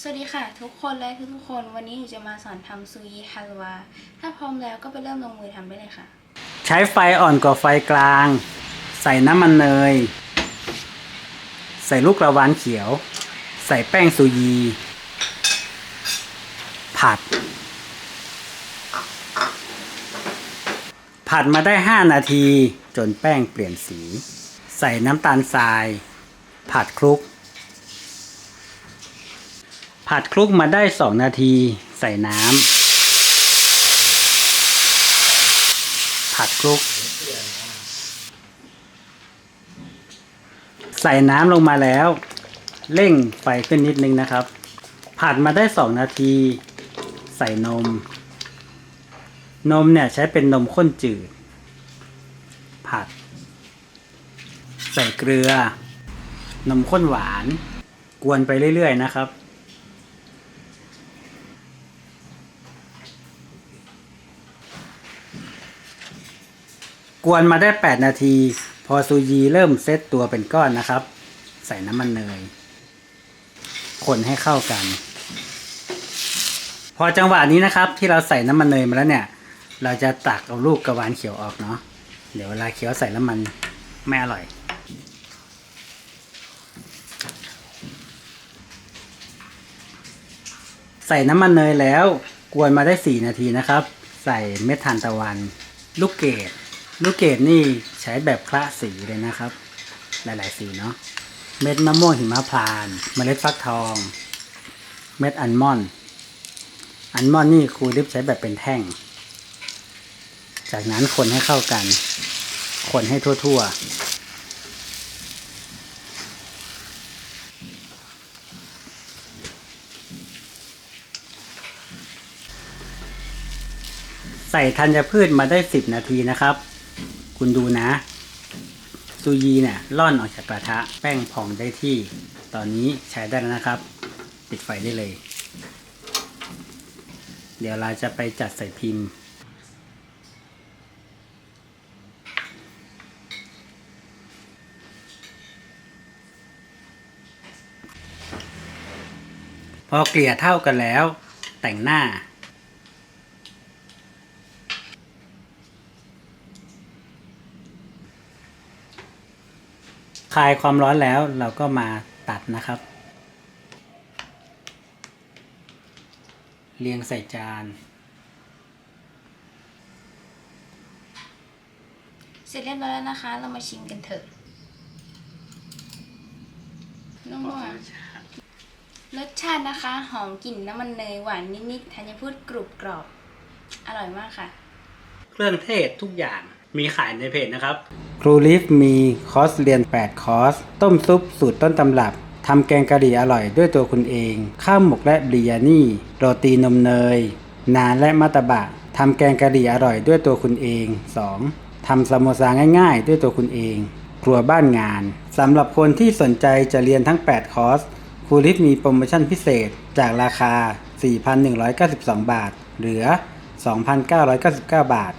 สวัสดีค่ะ ทุกคนและทุกๆคน วันนี้หนูจะมาสอนทำซูยีฮาลวา ถ้าพร้อมแล้วก็ไปเริ่มลงมือทำได้เลยค่ะ ใช้ไฟอ่อนกว่าไฟกลาง ใส่น้ำมันเนย ใส่ลูกกระวานเขียว ใส่แป้งซูยี ผัด ผัดมาได้ 5 นาทีจนแป้งเปลี่ยนสี ใส่น้ำตาลทราย ผัดคลุก ผัดคลุกมาได้ 2 นาทีใส่น้ำผัดคลุก ใส่น้ำลงมาแล้ว เร่งไฟขึ้นนิดนึงนะครับ ผัดมาได้ 2 นาที ใส่นม นมเนี่ยใช้เป็นนมข้นจืด ผัด ใส่เกลือ นมข้นหวาน กวนไปเรื่อยๆนะครับ กวนมาได้ 8 นาที พอซูยีเริ่มเซตตัวเป็นก้อนนะครับ ใส่น้ำมันเนย คนให้เข้ากัน พอจังหวะนี้นะครับ ที่เราใส่น้ำมันเนยมาแล้วเนี่ย เราจะตักเอาลูกกระวานเขียวออกเนาะเดี๋ยวเวลาเคี้ยวใส่น้ำมันไม่อร่อย ใส่น้ำมันเนยแล้ว กวนมาได้ 4 นาทีนะครับ ใส่เม็ดทานตะวัน ลูกเกด ลูกเกดนี่ใช้แบบคละสีเลยนะครับ หลายๆสีเนาะเม็ดมะม่วงหิมะพานเมล็ดฟักทอง เม็ดอัลมอนด์อัลมอนด์นี่ครูริบใช้แบบเป็นแท่ง จากนั้นคนให้เข้ากัน คนให้ทั่วๆใส่ธัญพืชมาได้ 10 นาทีนะครับ คุณดูนะ ซูยีเนี่ยล่อนออกจากกระทะแป้งพองได้ที่ ตอนนี้ใช้ได้แล้วนะครับ ปิดไฟได้เลย เดี๋ยวเราจะไปจัดใส่พิมพ์พอเกลี่ยเท่ากันแล้ว แต่งหน้า คลายความร้อนแล้วเราก็มาตัดนะครับ เรียงใส่จาน เสร็จเรียบร้อยแล้วนะคะ เรามาชิมกันเถอะนุ่มๆรสชาตินะคะ หอมกลิ่นน้ำมันเนยหวานนิดๆธัญพืชกรุบกรอบ อร่อยมากค่ะ เครื่องเทศทุกอย่างมีขายในเพจนะครับ ครูลิฟมีคอร์สเรียน 8 คอร์ส ต้มซุปสูตรต้นตำรับทำแกงกะหรี่อร่อยด้วยตัวคุณเอง ข้าวหมกและบริยานี่ โรตีนมเนย นานและมัตตบะทำแกงกะหรี่อร่อยด้วยตัวคุณเอง 2. ทำสโมซาง่ายๆ ด้วยตัวคุณเอง ครัวบ้านงานสำหรับคนที่สนใจจะเรียนทั้ง 8 คอร์สครูลิฟมีโปรโมชั่นพิเศษจากราคา 4,192 บาท เหลือ 2,999 บาท